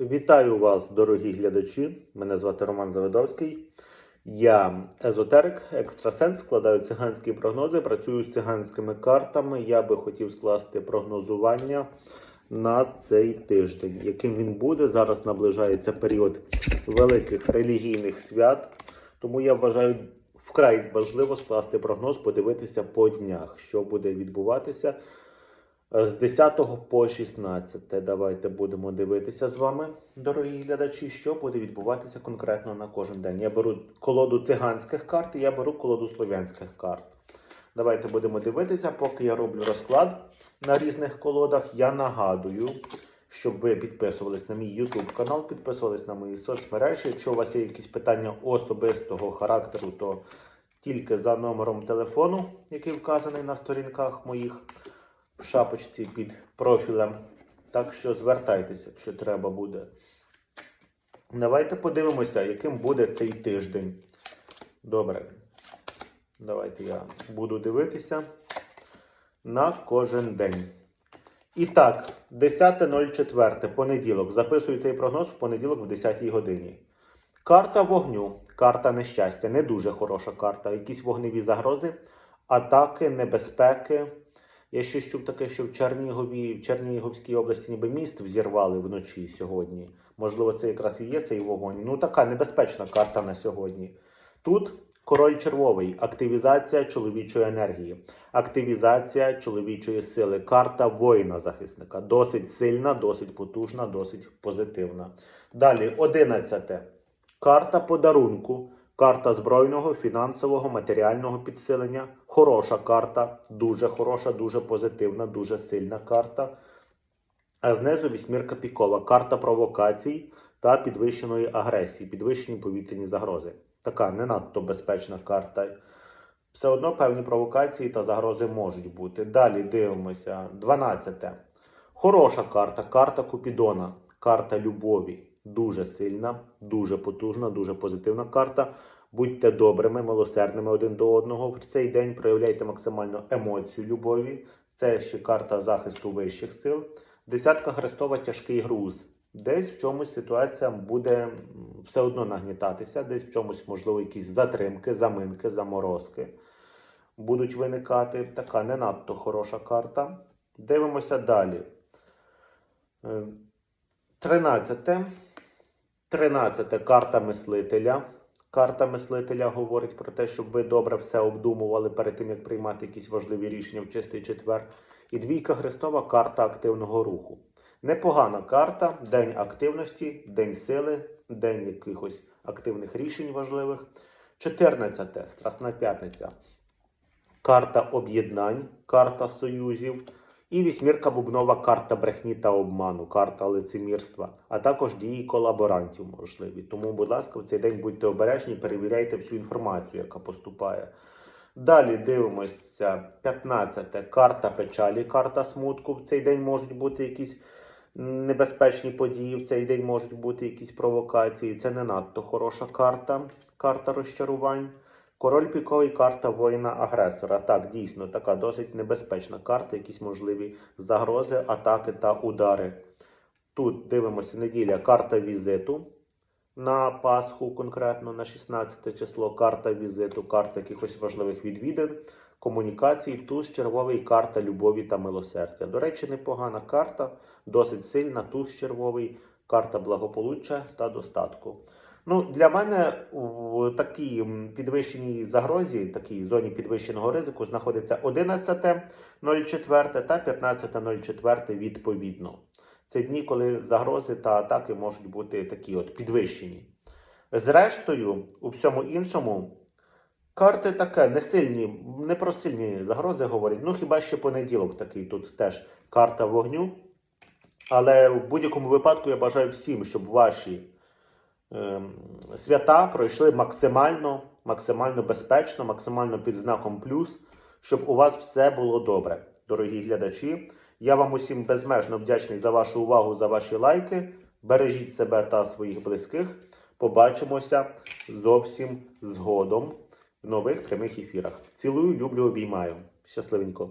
Вітаю вас, дорогі глядачі. Мене звати Роман Завидовський. Я езотерик, екстрасенс, складаю циганські прогнози, працюю з циганськими картами. Я би хотів скласти прогнозування на цей тиждень. Яким він буде? Зараз наближається період великих релігійних свят. Тому я вважаю вкрай важливо скласти прогноз, подивитися по днях, що буде відбуватися. З 10 по 16 давайте будемо дивитися з вами, дорогі глядачі, що буде відбуватися конкретно на кожен день. Я беру колоду циганських карт, і я беру колоду слов'янських карт. Давайте будемо дивитися, поки я роблю розклад на різних колодах. Я нагадую, щоб ви підписувались на мій YouTube канал, підписувались на мої соцмережі. Якщо у вас є якісь питання особистого характеру, то тільки за номером телефону, який вказаний на сторінках моїх в шапочці під профілем. Так що звертайтеся, якщо треба буде. Давайте подивимося, яким буде цей тиждень. Добре. Давайте я буду дивитися на кожен день. І так, 10.04, понеділок. Записую цей прогноз в понеділок в 10 годині. Карта вогню, карта нещастя. Не дуже хороша карта. Якісь вогневі загрози, атаки, небезпеки. Я ще чув таке, що в Чернігові, в Чернігівській області ніби міст взірвали вночі сьогодні. Можливо, це якраз і є цей вогонь. Ну, така небезпечна карта на сьогодні. Тут король червовий, активізація чоловічої енергії, активізація чоловічої сили. Карта воїна-захисника. Досить сильна, досить потужна, досить позитивна. Далі, 11. Карта подарунку. Карта збройного, фінансового, матеріального підсилення. Хороша карта, дуже хороша, дуже позитивна, дуже сильна карта. А знизу вісьмірка пікова. Карта провокацій та підвищеної агресії, підвищені повітряні загрози. Така не надто безпечна карта. Все одно певні провокації та загрози можуть бути. Далі дивимося. 12. Хороша карта, карта Купідона, карта любові. Дуже сильна, дуже потужна, дуже позитивна карта. Будьте добрими, милосердними один до одного. В цей день проявляйте максимально емоцію любові. Це ще карта захисту вищих сил. Десятка Христова тяжкий груз. Десь в чомусь ситуація буде все одно нагнітатися, десь в чомусь, можливо, якісь затримки, заминки, заморозки будуть виникати. Така не надто хороша карта. Дивимося далі. Е, 13. 13 карта мислителя. Карта мислителя говорить про те, щоб ви добре все обдумували перед тим, як приймати якісь важливі рішення в чистий четвер. І двійка Христова карта активного руху. Непогана карта, день активності, день сили, день якихось активних рішень важливих. 14. Страсна п'ятниця. Карта об'єднань, карта союзів. І вісьмірка бубнова карта брехні та обману, карта лицемірства, а також дії колаборантів можливі. Тому, будь ласка, в цей день будьте обережні, перевіряйте всю інформацію, яка поступає. Далі дивимося 15. Карта печалі, карта смутку. В цей день можуть бути якісь небезпечні події, в цей день можуть бути якісь провокації. Це не надто хороша карта, карта розчарувань. Король піковий карта воїна-агресора. Так, дійсно, така досить небезпечна карта, якісь можливі загрози, атаки та удари. Тут дивимося неділя карта візиту на Пасху, конкретно на 16 число. Карта візиту, карта якихось важливих відвідин, комунікацій. Туз червовий карта любові та милосердя. До речі, непогана карта, досить сильна. Туз червовий, карта благополуччя та достатку. Ну, для мене в такій підвищеній загрозі, такій зоні підвищеного ризику, знаходиться 11.04 та 15.04 відповідно. Це дні, коли загрози та атаки можуть бути такі от підвищені. Зрештою, у всьому іншому, карти таке не сильні, не про сильні загрози говорять. Ну, хіба ще понеділок такий тут теж карта вогню. Але в будь-якому випадку я бажаю всім, щоб ваші свята пройшли максимально, максимально безпечно, максимально під знаком плюс, щоб у вас все було добре, дорогі глядачі. Я вам усім безмежно вдячний за вашу увагу, за ваші лайки. Бережіть себе та своїх близьких. Побачимося зовсім згодом в нових прямих ефірах. Цілую, люблю, обіймаю. Щасливенько.